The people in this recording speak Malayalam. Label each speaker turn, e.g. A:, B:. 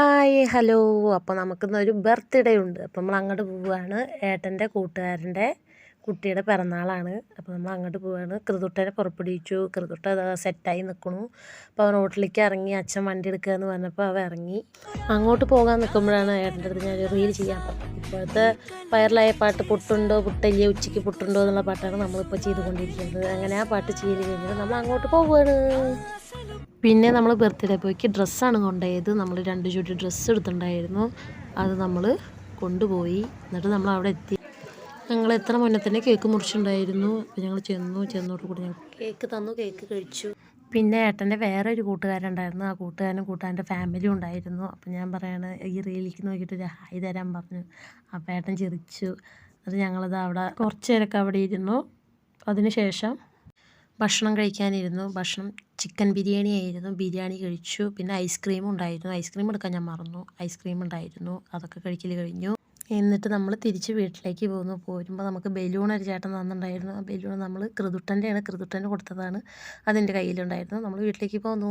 A: Hi hello. അപ്പോൾ നമുക്കിന്നൊരു ബർത്ത്ഡേ ഉണ്ട്. അപ്പോൾ നമ്മൾ അങ്ങോട്ട് പോവുകയാണ് ഏട്ടന്റെ കൂട്ടുകാരന്റെ കുട്ടിയുടെ പിറന്നാളാണ്. അപ്പോൾ നമ്മൾ അങ്ങോട്ട് പോവുകയാണ് കൃതുട്ടനെ പുറപ്പെടുവിച്ചു. കൃതുട്ട സെറ്റായി നിൽക്കണു അപ്പോൾ അവൻ റോട്ടിലേക്ക് ഇറങ്ങി അച്ഛൻ വണ്ടി എടുക്കുക എന്ന് പറഞ്ഞപ്പോൾ അവൻ ഇറങ്ങി. അങ്ങോട്ട് പോകാൻ നിൽക്കുമ്പോഴാണ് ഏട്ടന്റെ അടുത്ത് ഞാൻ റീൽ ചെയ്യാൻ ഇപ്പോഴത്തെ വൈറലായ പാട്ട് പുട്ടുണ്ടോ പുട്ടല്ലേ ഉച്ചയ്ക്ക് പുട്ടുണ്ടോ എന്നുള്ള പാട്ടാണ് നമ്മളിപ്പോൾ ചെയ്തുകൊണ്ടിരിക്കുന്നത്. അങ്ങനെ ആ പാട്ട് ചെയ്ത് കഴിഞ്ഞാൽ നമ്മൾ അങ്ങോട്ട് പോവുകയാണ് പിന്നെ നമ്മൾ ബർത്ത്ഡേ ബോയ്ക്ക് ഡ്രസ്സാണ് കൊണ്ടുപോയത്. നമ്മൾ രണ്ട് ജോഡി ഡ്രസ്സ് എടുത്തിട്ടുണ്ടായിരുന്നു. അത് നമ്മൾ കൊണ്ടുപോയി. എന്നിട്ട് നമ്മൾ അവിടെ എത്തി. ഞങ്ങൾ എത്ര മുന്നേ തന്നെ കേക്ക് മുറിച്ചിട്ടുണ്ടായിരുന്നു. ഞങ്ങൾ ചെന്നു ചെന്നോട്ട് കൂടി ഞങ്ങൾ കേക്ക് തന്നു കേക്ക് കഴിച്ചു. പിന്നെ ഏട്ടന്റെ വേറെ ഒരു കൂട്ടുകാരുണ്ടായിരുന്നു ആ കൂട്ടുകാരനും കൂട്ടുകാരന്റെ ഫാമിലിയും ഉണ്ടായിരുന്നു. അപ്പം ഞാൻ പറയാണ് ഈ റീലിക്ക് നോക്കിയിട്ട് ഒരു ഹായ് തരാൻ പറഞ്ഞു. അപ്പം ഏട്ടൻ ചിരിച്ചു. എന്നിട്ട് ഞങ്ങളത് അവിടെ കുറച്ച് നേരമൊക്കെ അവിടെ ഇരുന്നു. അതിന് ശേഷം ഭക്ഷണം കഴിക്കാനിരുന്നു. ഭക്ഷണം ചിക്കൻ ബിരിയാണി ആയിരുന്നു. ബിരിയാണി കഴിച്ചു. പിന്നെ ഐസ്ക്രീം ഉണ്ടായിരുന്നു. ഐസ്ക്രീം എടുക്കാൻ ഞാൻ മറന്നു. ഐസ്ക്രീം ഉണ്ടായിരുന്നു. അതൊക്കെ കഴിക്കൽ കഴിഞ്ഞു. എന്നിട്ട് നമ്മൾ തിരിച്ച് വീട്ടിലേക്ക് പോകുന്നു പോരുമ്പോൾ നമുക്ക് ബലൂൺ ഒരു ചേട്ടൻ തന്നിട്ടുണ്ടായിരുന്നു. ആ ബലൂൺ നമ്മൾ കൃതുട്ടന്റെയാണ്. കൃതുട്ടന്റെ കൊടുത്തതാണ്. അതെന്റെ കയ്യിലുണ്ടായിരുന്നു. നമ്മൾ വീട്ടിലേക്ക് പോന്നു.